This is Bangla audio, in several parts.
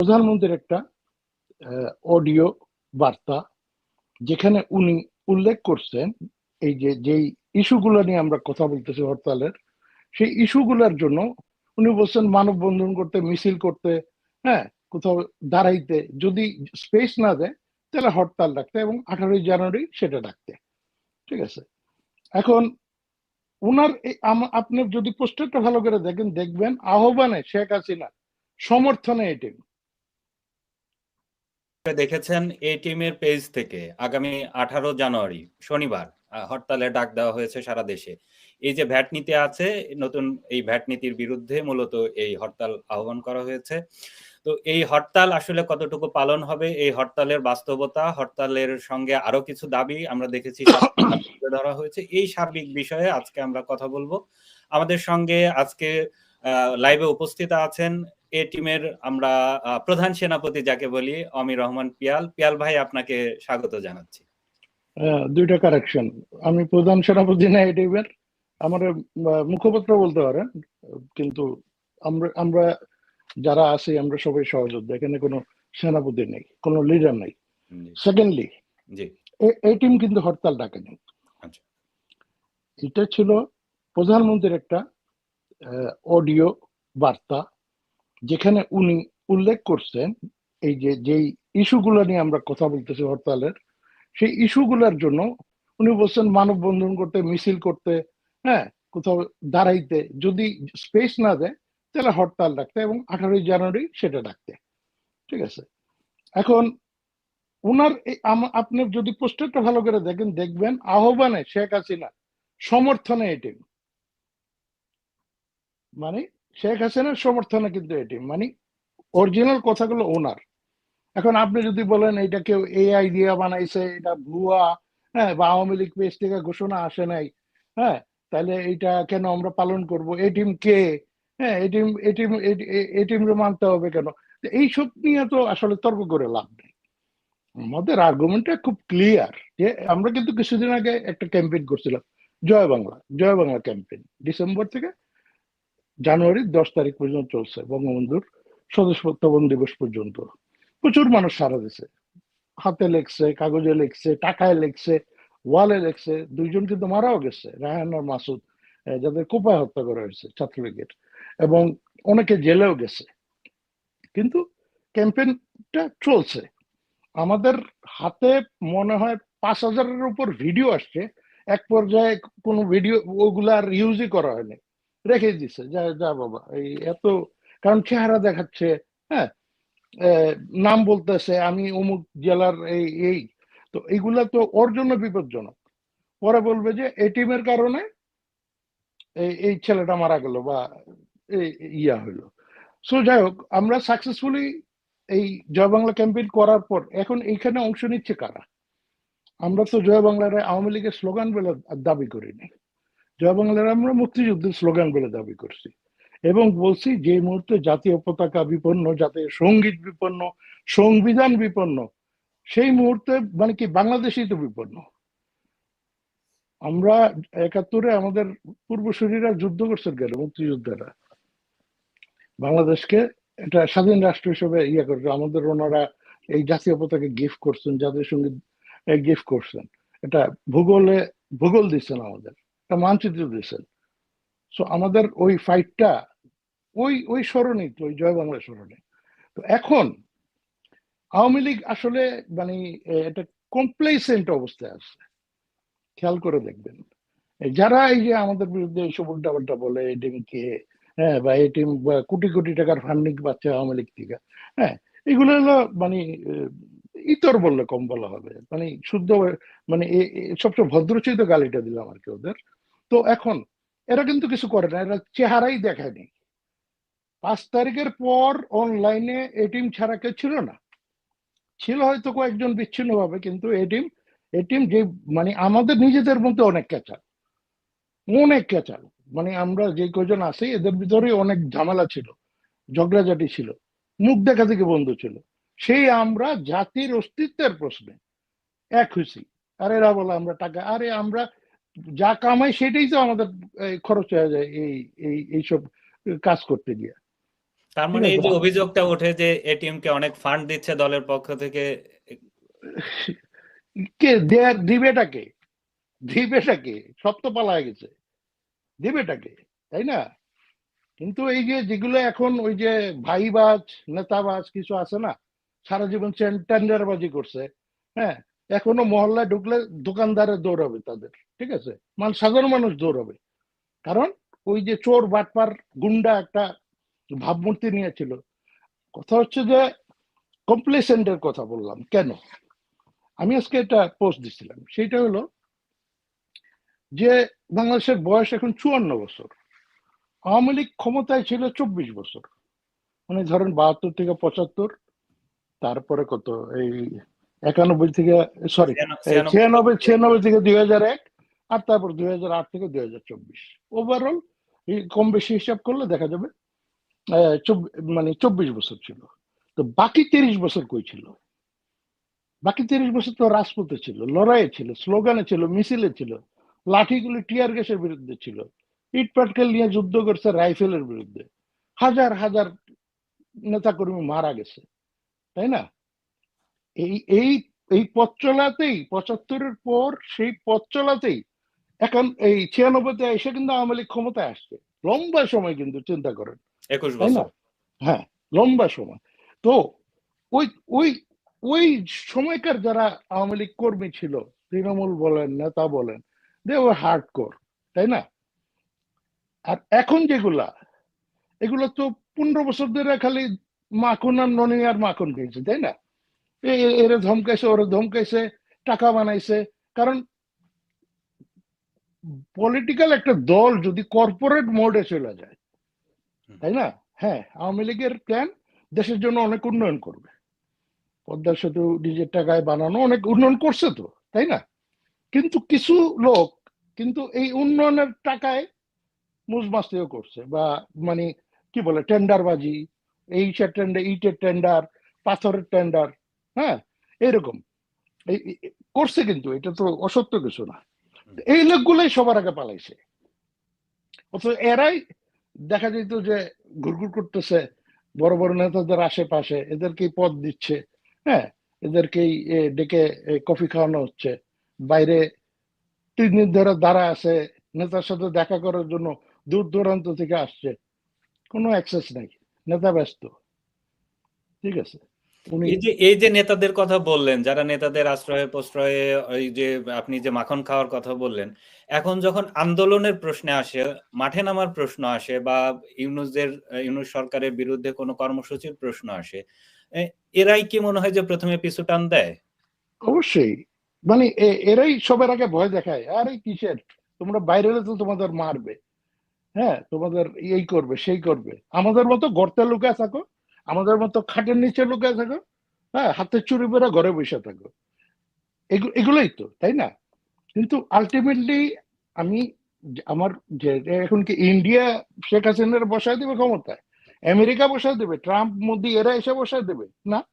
প্রধানমন্ত্রীর একটা অডিও বার্তা, যেখানে উনি উল্লেখ করছেন এই যে, যেই ইস্যুগুলো নিয়ে আমরা কথা বলতেছি হরতালের, সেই ইস্যুগুলোর জন্য উনি বলছেন মানববন্ধন করতে, মিছিল করতে হ্যাঁ কোথাও দাঁড়াইতে, যদি স্পেস না দেয়, তাহলে হরতাল ডাকতে এবং আঠারোই জানুয়ারি সেটা ডাকতে। ঠিক আছে? এখন উনার আপনি যদি পোস্টারটা ভালো করে দেখেন, দেখবেন আহ্বানে শেখ হাসিনা সমর্থনে এটি। দেখেছেন এই টিমের পেজ থেকে আগামী আঠারো জানুয়ারি, শনিবার হরতালে ডাক দেওয়া হয়েছে সারা দেশে। এই যে ভ্যাট নীতি আছে, নতুন এই ভ্যাট নীতির বিরুদ্ধে মূলত এই হরতাল আহ্বান করা হয়েছে। তো এই হরতাল আসলে কতটুকু পালন হবে, এই হরতালের বাস্তবতা, হরতালের সঙ্গে আরও কিছু দাবি আমরা দেখেছি ধরা হয়েছে। এই সার্বিক বিষয়ে আজকে আমরা কথা বলব। আমাদের সঙ্গে আজকে লাইভে উপস্থিত আছেন এ টিমের আমরা প্রধান সেনাপতি যাকে বলি অমির রহমান পিয়াল। পিয়াল ভাই আপনাকে স্বাগত জানাচ্ছি। আহ, দুইটা কারেকশন আমি প্রধান সেনাপতি না এই টিমের আমার মুখপাত্র বলতে পারেন কিন্তু আমরা আমরা যারা আছি আমরা সবাই সহযোদ্ধা। এখানে কোনো সেনাপতি নেই কোনো লিডার নেই। সেকেন্ডলি জি। এই টিম কিন্তু হরতাল ডাকেনি। আচ্ছা। এটা ছিল প্রধানমন্ত্রীর একটা অডিও বার্তা। যেখানে উনি উল্লেখ করছেন, এই যে, যেই ইস্যুগুলো নিয়ে আমরা কথা বলতেছি হরতালের, সেই ইস্যুগুলোর জন্য উনি বলছেন মানববন্ধন করতে, মিছিল করতে হ্যাঁ কোথাও দাঁড়াইতে, যদি স্পেস না দেয়, তাহলে হরতাল ডাকতে এবং আঠারোই জানুয়ারি সেটা ডাকতে। ঠিক আছে? এখন এই আপনি যদি পোস্টারটা ভালো করে দেখেন, দেখবেন আহ্বানে শেখ হাসিনা সমর্থনে এটি মানে শেখ হাসিনার সমর্থনে কিন্তু এটি মানে অরিজিনাল কথাগুলো ওনার। এখন আপনি যদি বলেন এটা কেউ এআই দিয়ে বানাইছে, এটা ভুয়া হ্যাঁ বা আওয়ামী লীগ পেজ থেকে ঘোষণা আসে নাই হ্যাঁ তাহলে এটা কেন আমরা পালন করব? এই টিম কে? হ্যাঁ এই টিম এই টিম এই টিম মানতে হবে কেন? এইসব নিয়ে তো আসলে তর্ক করে লাভ নেই। আমাদের আর্গুমেন্টটা খুব ক্লিয়ার যে আমরা কিন্তু কিছুদিন আগে একটা ক্যাম্পেইন করছিলাম, জয় বাংলা জয় বাংলা ক্যাম্পেইন ডিসেম্বর থেকে জানুয়ারির দশ তারিখ পর্যন্ত চলছে বঙ্গবন্ধুর সদস্যত্ববন দিবস পর্যন্ত। প্রচুর মানুষ সারা দিছে। হাতে লেখছে, কাগজে লেখছে, টাকায় লেখছে, ওয়ালে লেখছে, দুইজন কিন্তু মারাও গেছে, রায়হান আর মাসুদ যাদের কোপায় হত্যা করা হয়েছে ছাত্রলীগের। এবং অনেকে জেলেও গেছে। কিন্তু ক্যাম্পেইনটা চলছে। আমাদের হাতে মনে হয় পাঁচ হাজারের উপর ভিডিও আসছে। এক পর্যায়ে কোনো ভিডিও, ওগুলা আর ইউজই করা হয়নি। রেখে দিছে, যা যা বাবা, এই এত, কারণ চেহারা দেখাচ্ছে হ্যাঁ? নাম বলতেছে, আমি অমুক জেলার এই এই। তো এইগুলা তো ওর জন্য বিপজ্জনক। পরে বলবে যে এই টিমের কারণে এই ছেলেটা মারা গেল বা ইয়া হইল। সো যাই হোক, আমরা সাকসেসফুলি এই জয় বাংলা ক্যাম্পেইন করার পর এখন এইখানে অংশ নিচ্ছে কারা? আমরা তো জয় বাংলার আওয়ামী লীগের স্লোগান বলে দাবি করিনি। জয় বাংলার আমরা মুক্তিযুদ্ধের স্লোগান বলে দাবি করছি। এবং বলছি যে মুহূর্তে জাতীয় পতাকা বিপন্ন, জাতীয় সংগীত বিপন্ন, সংবিধান বিপন্ন, সেই মুহূর্তে মানে কি বাংলাদেশই তো বিপন্ন। আমরা একাত্তরে আমাদের পূর্বসূরীরা যুদ্ধ করছেন কেন, মুক্তিযোদ্ধারা? বাংলাদেশকে একটা স্বাধীন রাষ্ট্র হিসেবে ইয়ে করছে। আমাদের ওনারা এই জাতীয় পতাকা গিফট করছেন, জাতীয় সংগীত গিফট করছেন। এটা ভূগোলে ভূগোল দিচ্ছেন আমাদের। মানচিত্র দিচ্ছেন সো আমাদের ওই ফাইটটা ওই ওই স্মরণেই তো ওই জয় বাংলা স্মরণে। তো এখন আওয়ামী লীগ আসলে মানে এ, এটা কমপ্লেসেন্ট অবস্থায় আছে। খেয়াল করে দেখবেন। যারা এই যে আমাদের বিরুদ্ধে এইসব উল্টাপাল্টা বলে এই টিমকে হ্যাঁ বা এটিএম বা কোটি কোটি টাকার ফান্ডিং পাচ্ছে আওয়ামী লীগ থেকে হ্যাঁ এগুলো হলো মানে ইতর বললে কম বলা হবে। মানে শুদ্ধ মানে সবচেয়ে ভদ্রচিত গালিটা দিলাম আর কি ওদের। তো এখন এরা কিন্তু কিছু করে না, এরা চেহারাই দেখায়নি পাঁচ তারিখের পর অনলাইনে এটিম ছাড়া কেউ ছিল না। ছিল হয়তো কয়েকজন বিচ্ছিন্ন ভাবে কিন্তু এটিম এটিম যে মানে আমাদের নিজেদের মধ্যে অনেক ক্যাচাল। অনেক ক্যাচাল। মানে আমরা যে কজন আছি, এদের ভিতরে অনেক ঝামেলা ছিল, ঝগড়াঝাটি ছিল, মুখ দেখা থেকে বন্ধ ছিল। সেই আমরা জাতির অস্তিত্বের প্রশ্নে এক হয়েছি। আর এরা বলে আমরা টাকা, আরে আমরা যা কামাই সেটাই তো আমাদের খরচ হয়ে যায় এই এই এইসব কাজ করতে গিয়ে। তার মানে এই যে অভিযোগটা ওঠে যে এটিএম কে অনেক ফান্ড দিচ্ছে দলের পক্ষ থেকে কে দিবেটাকে দিবেটাকে সব তো পালায় গেছে। দিবেটাকে তাই না? কিন্তু এই যে যেগুলো এখন ওই যে ভাইবাজ নেতাবাজ কিছু আছে না সারা জীবন টেন্ডারবাজি করছে হ্যাঁ? এখনও মহল্লায় ঢুকলে দোকানদারে দৌড়াবে তাদের, ঠিক আছে? মানে সাধারণ মানুষ দৌড়াবে কারণ ওই যে চোর, বাটপার, গুন্ডা একটা ভাবমূর্তি নিয়েছিল। কথা হচ্ছে যে কমপ্লেসেন্টের কথা বললাম, কেন? আমি আজকে একটা পোস্ট দিছিলাম। সেটা হলো যে বাংলাদেশের বয়স এখন চুয়ান্ন বছর। আওয়ামী লীগ ক্ষমতায় ছিল চব্বিশ বছর। মানে ধরেন বাহাত্তর থেকে পঁচাত্তর, তারপরে কত? এই একানব্বই থেকে সরি ছিয়ানব্বই- ছিয়ানব্বই থেকে দুই হাজার এক আর তারপর দুই হাজার আট থেকে দুই হাজার চব্বিশ। ওভারঅল কম বেশি হিসাব করলে দেখা যাবে মানে চব্বিশ বছর ছিল। তো বাকি তিরিশ বছর কই ছিল? বাকি তিরিশ বছর তো রাজপথে ছিল লড়াইয়ে ছিল স্লোগানে ছিল মিছিলে ছিল লাঠিগুলি টিয়ার গ্যাসের বিরুদ্ধে ছিল ইট পাটকেল নিয়ে যুদ্ধ করছে রাইফেলের বিরুদ্ধে। হাজার হাজার নেতাকর্মী মারা গেছে তাই না? এই এই এই পথ চলাতেই পঁচাত্তরের পর সেই পথ চলাতেই এখন এই ছিয়ানব্বইতে এসে কিন্তু আওয়ামী লীগ ক্ষমতায় আসছে। লম্বা সময় কিন্তু চিন্তা করেন। একুশ বছর। হ্যাঁ লম্বা সময়। তো ওই ওই ওই সময়কার যারা আওয়ামী লীগ কর্মী ছিল তৃণমূল বলেন নেতা বলেন দে ওর হার্ড কোর তাই না? আর এখন যেগুলা এগুলো তো পনেরো বছর ধরে খালি মাখন আর ননি আর মাখন খেয়েছে তাই না? এরে ধমকাইছে ওরে ধমকাইছে টাকা বানাইছে। কারণ পলিটিক্যাল একটা দল যদি কর্পোরেট মোডে চলে যায় তাই না? হ্যাঁ আওয়ামী লীগের প্ল্যান দেশের জন্য অনেক উন্নয়ন করবে। পদ্মা সেতু নিজের টাকায় বানানো অনেক উন্নয়ন করছে তো তাই না? কিন্তু কিছু লোক কিন্তু এই উন্নয়নের টাকায় মুজমাস্তিও করছে বা মানে কি বলে টেন্ডারবাজি এইটার টেন্ডার ইটের টেন্ডার পাথরের টেন্ডার হ্যাঁ এরকম। করছে কিন্তু এটা তো অসত্য কিছু না। এই লোকগুলোই সবার আগে পালাইছে। অথচ এরাই দেখা যেত যে ঘুরঘুর করতেছে বড় বড় নেতাদের আশেপাশে এদেরকেই পদ দিচ্ছে হ্যাঁ এদেরকেই ডেকে কফি খাওয়ানো হচ্ছে। বাইরে তিন দিন ধরে দাঁড়া আছে নেতার সাথে দেখা করার জন্য দূর দূরান্ত থেকে আসছে। কোনো অ্যাক্সেস নাই। নেতা ব্যস্ত। ঠিক আছে? এই যে এই যে নেতাদের কথা বললেন যারা নেতাদের আশ্রয়ে প্রশ্রয়ে ওই যে আপনি যে মাখন খাওয়ার কথা বললেন এখন যখন আন্দোলনের প্রশ্নে আসে মাঠে নামার প্রশ্ন আসে বা ইউনুসদের ইউনুস সরকারের বিরুদ্ধে কোনো কর্মসূচির প্রশ্ন আসে এরাই কি মনে হয় যে প্রথমে পিছু টান দেয়? অবশ্যই। মানে এরাই সবার আগে ভয় দেখায় আরে কিসের? তোমরা বাইরে এলে তো তোমাদের মারবে। হ্যাঁ তোমাদের এই করবে সেই করবে। আমাদের মতো গর্তে লুকায় থাকো আমাদের মতো খাটের নিচে লুকায় থাকো হ্যাঁ হাতে চুরি বেড়া ঘরে বসে থাকো। এগুলোই তো, তাই না? কিন্তু আলটিমেটলি আমি আমার এখন কি ইন্ডিয়া শেখ হাসিনার বসায় দেবে ক্ষমতায়? আমেরিকা বসায় দেবে? ট্রাম্প, মোদি, এরা এসে বসায় দেবে? না।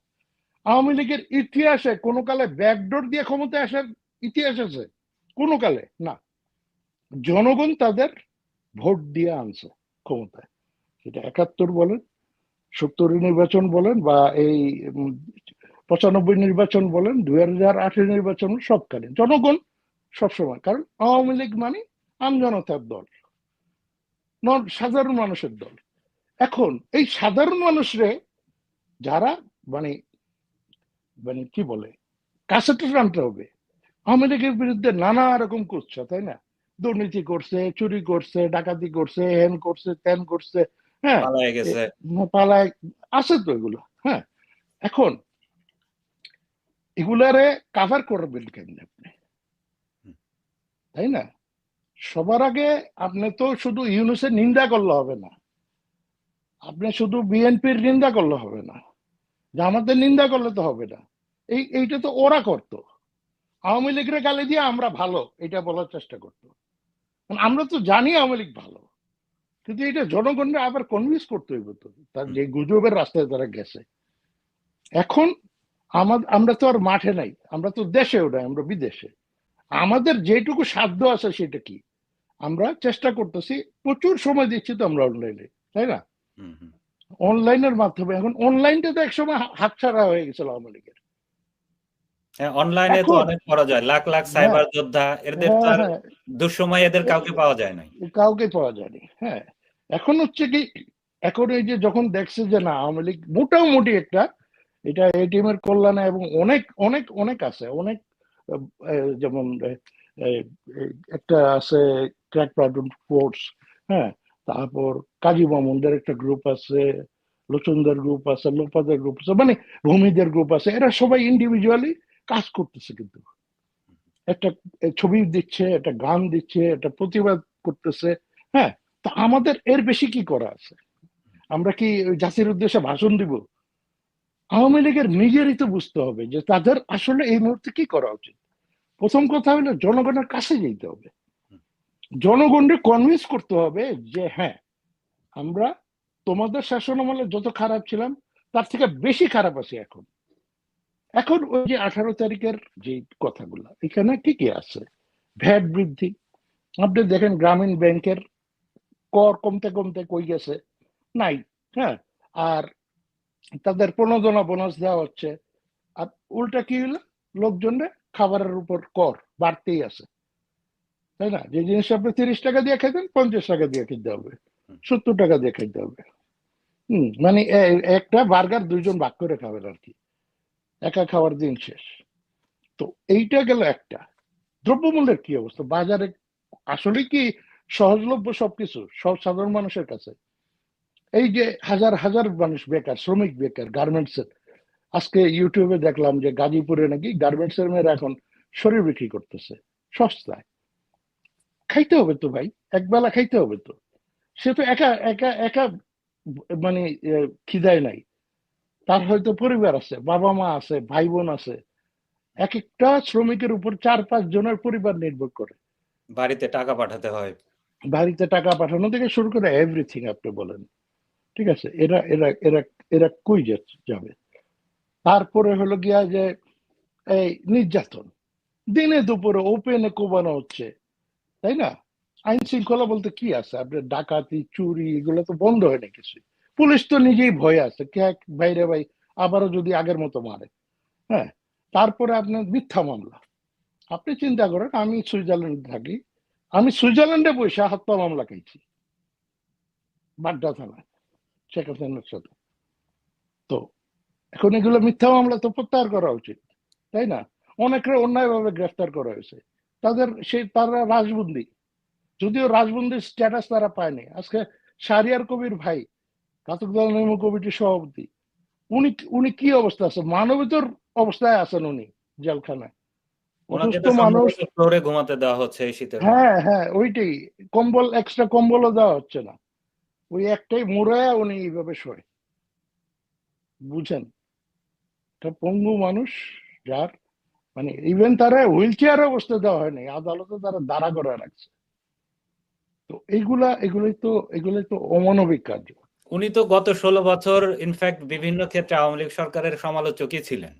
আওয়ামী লীগের ইতিহাসে কোনো কালে ব্যাকডোর দিয়ে ক্ষমতায় আসার ইতিহাস আছে? কোনো কালে? না। জনগণ তাদের ভোট দিয়ে আনছে ক্ষমতায়। সেটা একাত্তর বলেন সত্তরের নির্বাচন বলেন বা এই পঁচানব্বই নির্বাচন বলেন, দুই হাজার আটের নির্বাচন সবকালীন। জনগণ সবসময়, কারণ আওয়ামী লীগ মানে আমজনতার দল সাধারণ মানুষের দল। এখন এই সাধারণ মানুষরে যারা মানে মানে কি বলে কাছেটা টানতে হবে, আওয়ামী লীগের বিরুদ্ধে নানা রকম করছে তাই না? দুর্নীতি করছে, চুরি করছে, ডাকাতি করছে, হেন করছে, তেন করছে হ্যাঁ গেছে। পালায় আছে তো এগুলো হ্যাঁ। এখন এগুলারে কাভার করবেন কেন আপনি? তাই না? সবার আগে আপনি তো শুধু ইউনুসের নিন্দা করলে হবে না। আপনি শুধু বিএনপির নিন্দা করলে হবে না। জামাতের নিন্দা করলে তো হবে না। এই এইটা তো ওরা করতো। আওয়ামী লীগের গালি দিয়ে আমরা ভালো এটা বলার চেষ্টা করতো। আমরা তো জানি আওয়ামী লীগ ভালো। কিন্তু এটা জনগণরা আবার কনভিন্স করতে হইব তো তার যে গুজবের রাস্তায় তারা গেছে। এখন আমাদের আমরা তো আর মাঠে নাই আমরা তো দেশেও নাই আমরা বিদেশে। আমাদের যেটুকু সাধ্য আছে সেটা কি? আমরা চেষ্টা করতেছি প্রচুর সময় দিচ্ছি তো আমরা অনলাইনে তাই না। অনলাইনের মাধ্যমে এখন অনলাইনটা তো একসময় হা- হাতছাড়া হয়ে গেছিল আওয়ামী লীগের। হ্যাঁ অনলাইনে তো অনেক করা যায় লাখ লাখ সাইবার যোদ্ধা এদের হ্যাঁ হ্যাঁ। দুঃসময় এদের কাউকে পাওয়া যায় নাই। কাউকে পাওয়া যায়নি হ্যাঁ। এখন হচ্ছে কি, এখন এই যে যখন দেখছে যে না, আওয়ামী লীগ মোটামুটি একটা, এটা এটিএম এর কল্যাণে এবং অনেক অনেক অনেক আছে, অনেক যেমন একটা আছে ক্র্যাক প্লাটুন ফোর্স হ্যাঁ তারপর কাজী মামুনদের একটা গ্রুপ আছে, লোচনদের গ্রুপ আছে, লোপাদের গ্রুপ আছে মানে ভূমিদের গ্রুপ আছে, এরা সবাই ইন্ডিভিজুয়ালি কাজ করতেছে কিন্তু। একটা ছবি দিচ্ছে, একটা গান দিচ্ছে, একটা প্রতিবাদ করতেছে হ্যাঁ তা আমাদের এর বেশি কি করা আছে? আমরা কি জাতির উদ্দেশ্যে ভাষণ দিব? আওয়ামী লীগের নিজেরই তো বুঝতে হবে যে তাদের আসলে এই মুহূর্তে কি করা উচিত? প্রথম কথা হলো জনগণের কাছে যেতে হবে। জনগণকে কনভিন্স করতে হবে যে হ্যাঁ আমরা তোমাদের শাসন আমলে যত খারাপ ছিলাম, তার থেকে বেশি খারাপ আছি এখন। এখন ওই যে আঠারো তারিখের যে কথাগুলো, এখানে কি কি আছে। ভ্যাট বৃদ্ধি। আপনি দেখেন গ্রামীণ ব্যাংকের কর কমতে কমতে কই গেছে? নাই হ্যাঁ আর তাদের প্রণোদনা বোনাস দেওয়া হচ্ছে। আর উল্টা কি হলো? লোকজনের খাবারের উপর কর বাড়তেই আছে। তাই না? যে জিনিস আপনি তিরিশ টাকা দিয়ে খেতেন পঞ্চাশ টাকা দিয়ে খেতে হবে। সত্তর টাকা দিয়ে খেতে হবে। হম মানে একটা বার্গার দুইজন ভাগ করে খাবেন আর কি। একা খাওয়ার দিন শেষ। তো এইটা গেল একটা। দ্রব্যমূল্যের কি অবস্থা? বাজারে আসলে কি সহজলভ্য সবকিছু, সব সাধারণ মানুষের কাছে। এই যে হাজার হাজার মানুষ বেকার, শ্রমিক বেকার গার্মেন্টস এর। আজকে ইউটিউবে দেখলাম যে গাজীপুরে নাকি গার্মেন্টস এর মেয়েরা এখন শরীর বিক্রি করতেছে, সস্তায়। খাইতে হবে তো ভাই, একবেলা খাইতে হবে তো। সে তো একা একা একা মানে খিদায় নাই। তার হয়তো পরিবার আছে, বাবা মা আছে ভাই বোন আছে। এক একটা শ্রমিকের উপর চার পাঁচ জনের পরিবার নির্ভর করে। বাড়িতে টাকা পাঠাতে হয়। বাড়িতে টাকা পাঠানো থেকে শুরু করে এভরিথিং আপনি বলেন। ঠিক আছে? এরা এরা এরা এরা কই যাবে? তারপরে হলো গিয়া যে, এই নির্যাতন। দিনে দুপুরে ওপেনে কোবানো হচ্ছে। তাই না? আইন শৃঙ্খলা বলতে কি আছে? আপনার ডাকাতি, চুরি, এগুলো তো বন্ধ হয় না কিছু। পুলিশ তো নিজেই ভয়ে আছে। কে বাইরে ভাই আবারও যদি আগের মতো মারে। হ্যাঁ? তারপরে আপনার মিথ্যা মামলা। আপনি চিন্তা করেন, আমি সুইজারল্যান্ডে থাকি। আমি সুইজারল্যান্ডে বসে হত্যা মামলা খাইছি বাড্ডা থানায় শেখ হাসিনার সাথে। তো এখন এগুলো মিথ্যা মামলা তো প্রত্যাহার করা উচিত, তাই না? অনেকে অন্যায়ভাবে গ্রেফতার করা হয়েছে। তাদের সেই, তারা রাজবন্দি। যদিও রাজবন্দির স্ট্যাটাস তারা পায়নি। আজকে সারিয়ার কবির ভাই, ঘাতক দল নির্ম কমিটির সভাপতি, উনি উনি কি অবস্থা আছে? মানবিতর অবস্থায় আছেন উনি, জেলখানায়। অসুস্থ মানুষ ফ্লোরে ঘুমাতে দেওয়া হচ্ছে এই মধ্যে। হ্যাঁ হ্যাঁ ওইটাই। কম্বল এক্সট্রা কম্বলও দেওয়া হচ্ছে না। ওই একটাই মোড়ায় উনি এইভাবে শোয়। বুঝেন? একটা পঙ্গু মানুষ যার মানে ইভেন তারা হুইল চেয়ার অবস্থা দেওয়া হয়নি আদালতে তারা দাঁড়া করে রাখছে। তো এইগুলা এগুলোই তো এগুলোই তো অমানবিক কার্য। উনি তো গত ষোলো বছর ইনফ্যাক্ট বিভিন্ন ক্ষেত্রে আওয়ামী লীগ সরকারের সমালোচকই ছিলেন।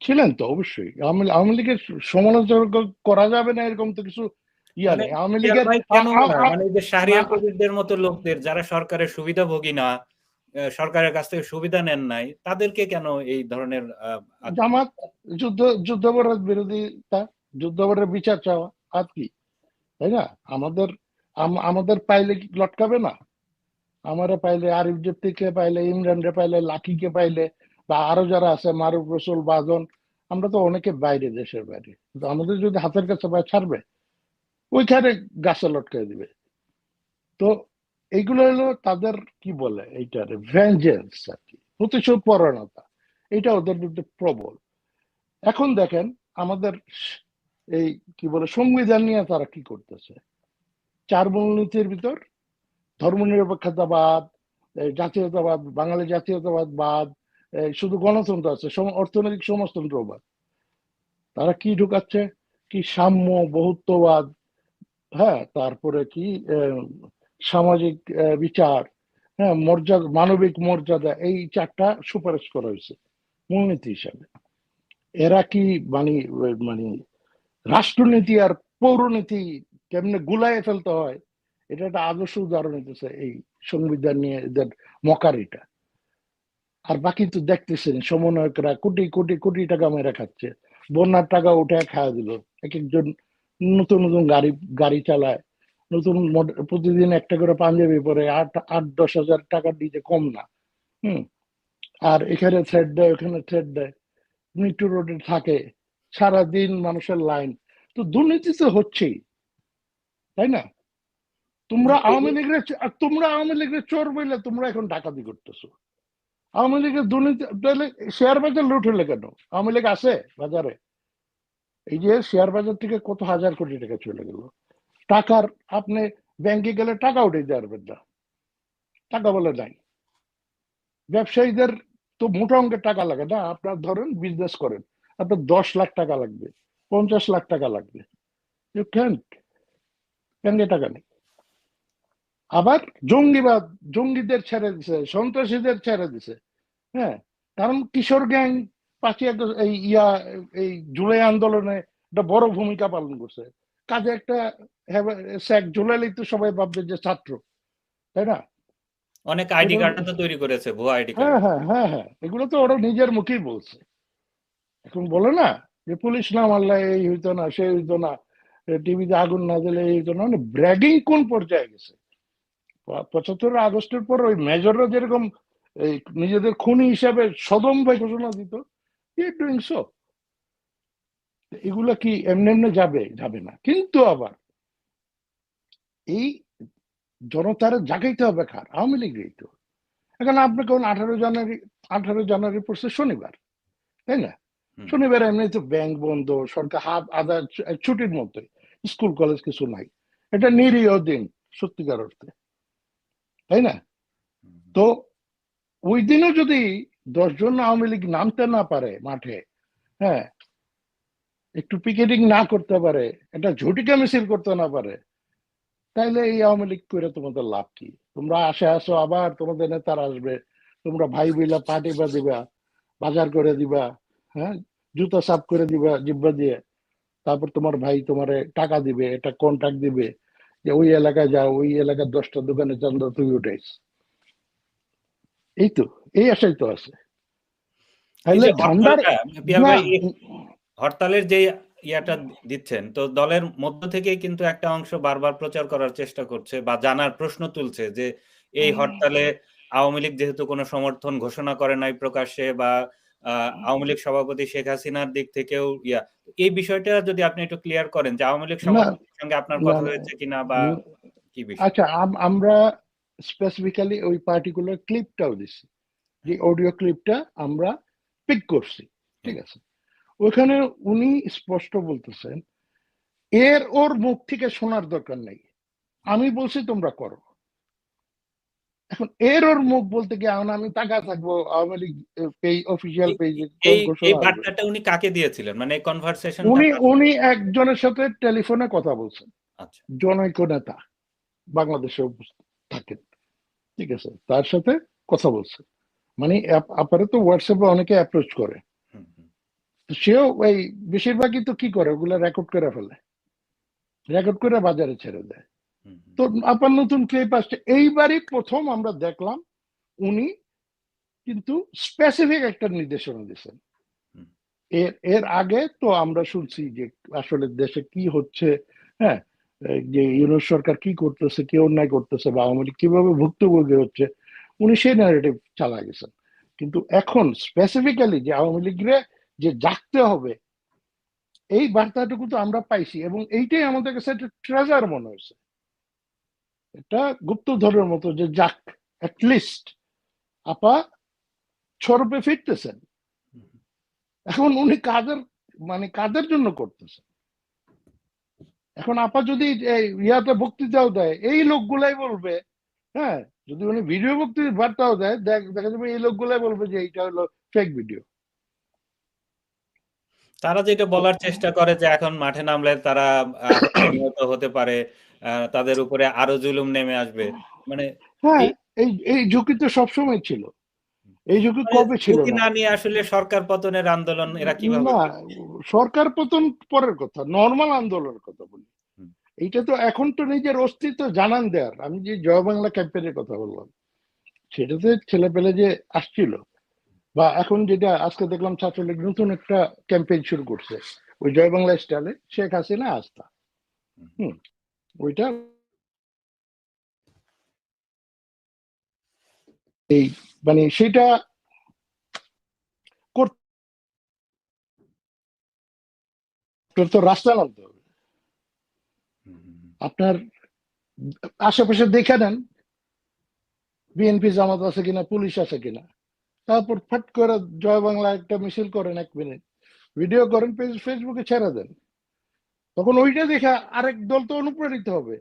ছিলেন তো অবশ্যই। আওয়ামী লীগের সমালোচনা করা যাবে না এরকম তো কিছু ইয়া মানে নেই। আওয়ামী লীগের? মানে যে শাহরিয়ার কবিরদের মতো লোকদের যারা সরকারের সুবিধাভোগী না সরকারের কাছ থেকে সুবিধা নেন নাই তাদেরকে কেন এই ধরনের জামাত যুদ্ধ যুদ্ধাপরাধ বিরোধিতা যুদ্ধাপরাধের বিচার চাওয়া আর কি তাই না? আমাদের আমাদের পাইলে কি লটকাবে না? আমারে পাইলে আরিফ জেপ্তিকে পাইলে ইমরানরে পাইলে লাকিকে পাইলে বা আরও যারা আছে, মারুফ রসুল, বাজন, আমরা তো অনেকে বাইরে, দেশের বাইরে। কিন্তু আমাদের যদি হাতের কাছে পায়, ছাড়বে। ওইখানে গাছে লটকাই দিবে। তো এইগুলো হলো তাদের কি বলে এইটার? ভেঞ্জেন্স আর কি। প্রতিশোধ পরায়ণতা। এটা ওদের মধ্যে প্রবল। এখন দেখেন, আমাদের এই কি বলে, সংবিধান নিয়ে তারা কি করতেছে? চার মূলনীতির ভিতর ধর্মনিরপেক্ষতাবাদ জাতীয়তাবাদ, বাঙালি জাতীয়তাবাদ বাদ শুধু গণতন্ত্র আছে অর্থনৈতিক সমাজতন্ত্রবাদ তারা কি ঢুকাচ্ছে? কি সাম্য, বহুত্ববাদ হ্যাঁ তারপরে কি সামাজিক বিচার হ্যাঁ মর্যাদা, মানবিক মর্যাদা, এই চারটা সুপারিশ করা হয়েছে মূলনীতি হিসাবে। এরা কি মানে মানে রাষ্ট্রনীতি আর পৌরনীতি কেমনে গুলায় ফেলতে হয়? এটা একটা আদর্শ উদাহরণ হইতেছে এই সংবিধান নিয়ে, এদের মকারিটা। আর বাকি তো দেখতেছেন সমন্বয়করা কোটি কোটি কোটি টাকা মেরে খাচ্ছে। বন্যার টাকা উঠে খাওয়া দিল। এক একজন নতুন নতুন গাড়ি গাড়ি চালায়। নতুন প্রতিদিন একটা করে পাঞ্জাবি পরে আট আট দশ হাজার টাকা দিতে কম না। হুম? আর এখানে থ্রেড দেয় ওখানে থ্রেড দেয়। মিট্রো রোডে থাকে। সারাদিন মানুষের লাইন। তো দুর্নীতি তো হচ্ছেই। তাই না? তোমরা আওয়ামী লীগের আর তোমরা আওয়ামী লীগের চোর বইলে তোমরা এখন ডাকাতি করতেছো। আওয়ামী লীগের দুর্নীতি, তাহলে শেয়ার বাজার লুট হলে কেন? আওয়ামী লীগ আছে বাজারে। এই যে শেয়ার বাজার থেকে কত হাজার কোটি টাকা চলে গেল। টাকার, আপনি ব্যাংকে গেলে টাকা উঠে পারবেন না। টাকা বলে নাই। ব্যবসায়ীদের তো মোটা অঙ্কের টাকা লাগে না। আপনার ধরেন বিজনেস করেন, আপনার দশ লাখ টাকা লাগবে, পঞ্চাশ লাখ টাকা লাগবে। ইউ ক্যান্ট ব্যাংকে টাকা নেই। আবার জঙ্গিবাদ জঙ্গিদের ছেড়ে দিছে সন্ত্রাসীদের ছেড়ে দিছে। হ্যাঁ কারণ কিশোর গ্যাং পাঁচই এই ইয়া এই জুলাই আন্দোলনে একটা বড় ভূমিকা পালন করছে। কাজে একটা স্যাক জুলাইলেই তো সবাই ভাববে যে ছাত্র তাই না? অনেক আইডি কার্ড তো তৈরি করেছে ভুয়া আইডি হ্যাঁ হ্যাঁ হ্যাঁ হ্যাঁ এগুলো তো ওরা নিজের মুখেই বলছে। এখন বলে না যে পুলিশ না মারলে এই হইতো না সে হইতো না টিভিতে আগুন না দিলে এই হইতো না মানে ব্র্যাগিং কোন পর্যায়ে গেছে? পঁচাত্তর আগস্টের পর ওই মেজররা যেরকম নিজেদের খুনি হিসাবে সদম ভাই ঘোষণা দিত ডুইং সো এগুলো কি এমনি এমনি যাবে যাবে না। কিন্তু আবার এই জনতার জাগাইতে হবে কার? আওয়ামী লীগই তো। এখন আপনি কোন আঠারো জানুয়ারি আঠারো জানুয়ারি পড়ছে শনিবার তাই না? শনিবার এমনি তো ব্যাংক বন্ধ সরকার হাফ আধা ছুটির মতোই স্কুল কলেজ কিছু নাই। এটা নিরীহ দিন সত্যিকার অর্থে। তাই না? তো ওই দিনও যদি দশজন আওয়ামী লীগ নামতে না পারে মাঠে হ্যাঁ একটু পিকেটিং না করতে পারে একটা ঝটিকা মিছিল করতে না পারে তাইলে এই আওয়ামী লীগ করে তোমাদের লাভ কি? তোমরা আসে আসো আবার তোমাদের নেতারা আসবে তোমরা ভাই বিলা পার্টি বা দিবা বাজার করে দিবা হ্যাঁ জুতা সাফ করে দিবা জিব্বা দিয়ে তারপর তোমার ভাই তোমারে টাকা দিবে এটা কন্ট্রাক্ট দিবে যে ওই এলাকায় যাও ওই এলাকার দশটা দোকানে চান্দা তুই উঠাইস এই তো এই আশাই তো আছে। হরতালের যে ইয়াটা দিচ্ছেন তো দলের মধ্য থেকে কিন্তু একটা অংশ বারবার প্রচার করার চেষ্টা করছে বা জানার প্রশ্ন তুলছে যে এই হরতালে আওয়ামী লীগ যেহেতু কোনো সমর্থন ঘোষণা করে নাই প্রকাশ্যে বা আওয়ামী লীগ সভাপতি শেখ হাসিনার দিক থেকেও ইয়া এই বিষয়টা যদি আপনি একটু ক্লিয়ার করেন যে আওয়ামী লীগ সভাপতির সঙ্গে আপনার কথা। হয়েছে কিনা বা কি বিষয়? আচ্ছা আমরা স্পেসিফিক্যালি ওই পার্টিকুলার ক্লিপটাও দিছি। যে অডিও ক্লিপটা আমরা পিক করছি ঠিক আছে? ওখানে উনি স্পষ্ট বলতেছেন এর ওর মুখ থেকে শোনার দরকার নেই। আমি বলছি তোমরা করো। এখন এর ওর মুখ বলতে এখন আমি টাকা থাকব আওয়ামী লীগ পেজ অফিসিয়াল পেজে এই এই বার্তাটা উনি কাকে দিয়েছিলেন? মানে কনভারসেশন উনি উনি একজনের সাথে টেলিফোনে কথা বলছেন। আচ্ছা। জনৈক নেতা বাংলাদেশে থাকেন। ঠিক আছে? তার সাথে কথা বলছে। মানে আপ- আপাতত হোয়াটসঅ্যাপে অনেকে অ্যাপ্রোচ করে। সেও এই বেশিরভাগই তো কি করে? ওগুলো রেকর্ড করে ফেলে। রেকর্ড করে বাজারে ছেড়ে দেয়। তো আপার নতুন ক্লিপ আসছে। এইবারই প্রথম আমরা দেখলাম উনি কিন্তু স্পেসিফিক একটা নির্দেশনা দিয়েছেন। এর এর আগে তো আমরা শুনছি যে আসলে দেশে কি হচ্ছে হ্যাঁ? যে ইউনুস সরকার কি করতেছে কি অন্যায় করতেছে বা আওয়ামী লীগ কীভাবে ভুক্তভোগী হচ্ছে উনি সেই ন্যারেটিভ চালা গেছেন। কিন্তু এখন স্পেসিফিক্যালি যে আওয়ামী লীগরে যে জাগতে হবে এই বার্তাটুকু তো আমরা পাইছি এবং এইটাই আমাদের কাছে একটা ট্রেজার মনে হয়েছে। এটা গুপ্তধরের মতো যে যাক লিস্ট আপা ছরপে ফিরতেছেন। এখন উনি কাদের মানে কাদের জন্য করতেছেন? এখন আপা যদি ইয়াতে বক্তৃতাও দেয় এই লোকগুলাই বলবে হ্যাঁ যদি উনি ভিডিও বক্তৃতার বার্তাও দেয় দেখ- দেখা যাবে এই লোকগুলাই বলবে যে এইটা হলো ফেক ভিডিও তারা যেটা বলার চেষ্টা করে যে এখন মাঠে নামলে তারা হতে পারে তাদের উপরে আরও জুলুম নেমে আসবে। মানে হ্যাঁ এই- এই ঝুঁকি তো সবসময় ছিল। এই ঝুঁকি মানে কবে ছিল না? নিয়ে আসলে সরকার পতনের আন্দোলন এরা কীভাবে না সরকার পতন পরের কথা নর্মাল আন্দোলনের কথা বলি। এইটা তো এখন তো নিজের অস্তিত্ব জানান দেয়ার আমি যে জয় বাংলা ক্যাম্পেইনের কথা বললাম সেটাতে ছেলে পেলে যে আসছিল বা এখন যেটা আজকে দেখলাম ছাত্রলীগ নতুন একটা ক্যাম্পেইন শুরু করছে। ওই জয় বাংলা স্টাইলে শেখ হাসিনা আস্থা। হুম। ওইটা এই মানে সেটা করতে তো রাস্তা নামতে হবে আপনার আশেপাশে দেখে নেন বিএনপি জামাত আছে কিনা পুলিশ আছে কিনা। তারপর ফট করে জয় বাংলা একটা মিছিল করেন এক মিনিট। ভিডিও করেন পেজ ফেসবুকে ছেড়ে দেন। তখন ওইটা দেখে আরেক দল তো অনুপ্রাণিত হবে।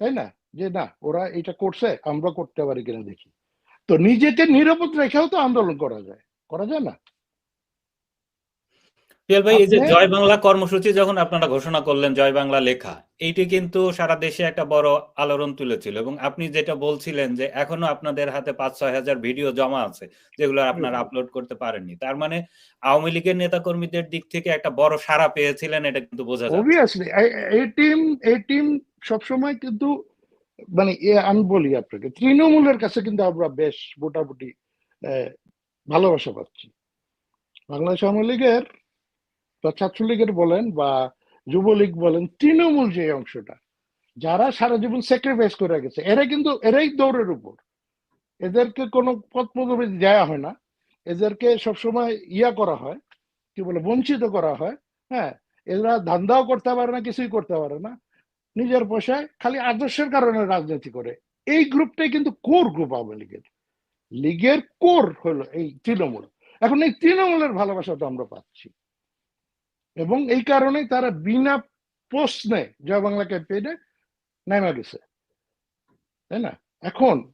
তাই না? যে না ওরা এটা করছে আমরা করতে পারি কিনা দেখি। তো নিজেকে নিরাপদ রেখেও তো আন্দোলন করা যায়। করা যায় না? ভাই এই যে জয় বাংলা কর্মসূচি যখন আপনারা ঘোষণা করলেন জয় বাংলা লেখা এইটি কিন্তু সারা দেশে একটা বড় আলোড়ন তুলেছিল এবং আপনি যেটা বলছিলেন যে এখনও আপনাদের হাতে পাঁচ ছয় হাজার ভিডিও জমা আছে যেগুলো আপনারা আপলোড করতে পারেননি। তার মানে আওয়ামী লীগের নেতা কর্মীদের দিক থেকে একটা বড় সাড়া পেয়েছিলেন এটা কিন্তু বোঝা যায় অবভিয়াসলি এই টিম এই টিম সবসময় কিন্তু মানে আমি বলি আপনাকে তৃণমূলের কাছে কিন্তু আমরা বেশ মোটামুটি ভালোবাসা পাচ্ছি। বাংলাদেশ আওয়ামী লীগের বা ছাত্রলীগের বলেন বা যুবলীগ বলেন, তৃণমূল যে অংশটা, যারা সারা জীবন স্যাক্রিফাইস করে গেছে, এরা কিন্তু, এরাই দৌড়ের উপর। এদেরকে কোনো পদ পদবি দেওয়া হয় না। এদেরকে সবসময় ইয়া করা হয়, কি বলে, বঞ্চিত করা হয়। হ্যাঁ এরা ধান্দাও করতে পারে না, কিছুই করতে পারে না। নিজের পয়সায় খালি আদর্শের কারণে রাজনীতি করে। এই গ্রুপটাই কিন্তু কোর গ্রুপ আওয়ামী লীগের। লীগের কোর হলো এই তৃণমূল। এখন এই তৃণমূলের ভালোবাসাটা আমরা পাচ্ছি। এবং এই কারণেই তারা বিনা প্রশ্নে জয় বাংলা ক্যাম্পেইনে নেমে গেছে তাই না? এখন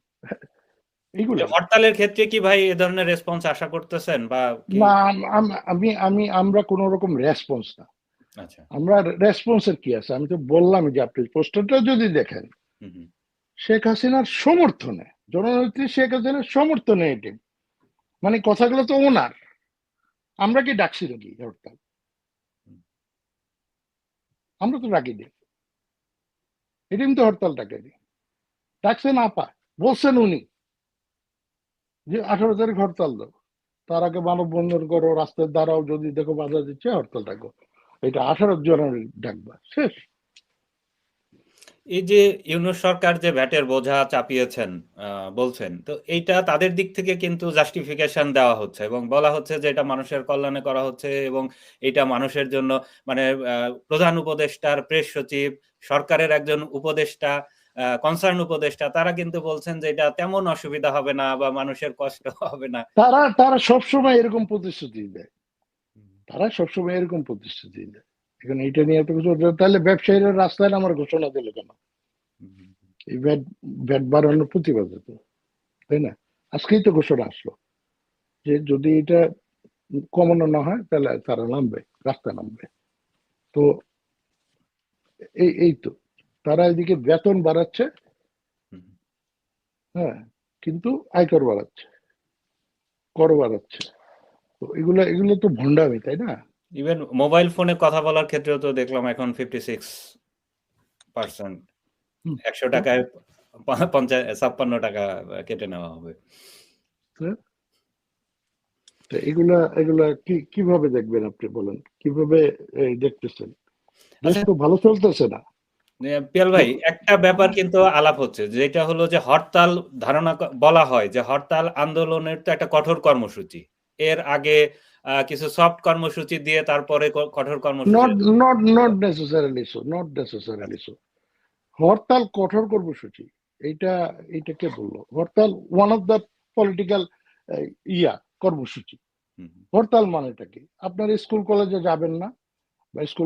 এইগুলো। হরতালের ক্ষেত্রে কি ভাই এ ধরনের রেসপন্স আশা করতেছেন বা না আম- আম- আমি আমি আমরা কোন রকম রেসপন্স না। আচ্ছা। আমরা রেসপন্সের কি আছে? আমি তো বললাম যে আপনি পোস্টারটা যদি দেখেন। শেখ হাসিনার সমর্থনে জননেত্রী শেখ হাসিনার সমর্থনে এটি। মানে কথাগুলো তো ওনার। আমরা কি ডাকছি নাকি হরতাল? আমরা তো ডাকি দিই এটা কিন্তু হরতাল ডাকে দিই ডাকছেন আপা বলছেন উনি যে আঠারো তারিখ হরতাল দেব তার আগে মানববন্ধন করো, রাস্তায় দাঁড়াও, যদি দেখো বাধা দিচ্ছে হরতাল ডাকো। এটা আঠারো জানুয়ারি ডাকবা শেষ। এই যে ইউনুস সরকার যে ভ্যাটের বোঝা চাপিয়েছেন বলছেন তো এইটা তাদের দিক থেকে কিন্তু জাস্টিফিকেশন দেওয়া হচ্ছে এবং বলা হচ্ছে যে এটা মানুষের কল্যাণে করা হচ্ছে এবং এটা মানুষের জন্য মানে প্রধান উপদেষ্টার প্রেস সচিব সরকারের একজন উপদেষ্টা কনসার্ন উপদেষ্টা তারা কিন্তু বলছেন যে এটা তেমন অসুবিধা হবে না বা মানুষের কষ্ট হবে না। তারা তারা সবসময় এরকম প্রতিশ্রুতি দেয়। তারা সবসময় এরকম প্রতিশ্রুতি দেয়। এখন এইটা নিয়ে এত কিছু তাহলে ব্যবসায়ীরা রাস্তায় আমার ঘোষণা দিল কেন? এই ভ্যাট ভ্যাট বাড়ানোর প্রতিবাদে তো তাই না? আজকেই তো ঘোষণা আসলো যে যদি এটা কমানো না হয় তাহলে তারা নামবে রাস্তা নামবে। তো এই এই তো তারা এদিকে বেতন বাড়াচ্ছে। হ্যাঁ কিন্তু আয়কর বাড়াচ্ছে কর বাড়াচ্ছে। তো এগুলো এগুলো তো ভণ্ডামি তাই না? ইভেন মোবাইল ফোনে কথা বলার ক্ষেত্রেও তো দেখলাম এখন ফিফটি সিক্স পার্সেন্ট একশো টাকায় পঞ্চাশ ছাপ্পান্ন টাকা কেটে নেওয়া হবে। এগুলা এগুলা কি কীভাবে দেখবেন আপনি বলেন? কীভাবে দেখতেছেন? আচ্ছা। তো ভালো চলতেছে না। পিয়াল ভাই একটা ব্যাপার কিন্তু আলাপ হচ্ছে যেটা হলো যে হরতাল ধারণা বলা হয় যে হরতাল আন্দোলনের তো একটা কঠোর কর্মসূচি। এর আগে কিছু সফট কর্মসূচি দিয়ে তারপরে কঠোর নট কর্মসূচি not not necessarily so not necessarily so হরতাল কঠোর কর্মসূচি এটা এইটা কে বলল? হরতাল one of the political yeah কর্মসূচি। হরতাল মানেটা কি? আপনার স্কুল কলেজে যাবেন না বা স্কুল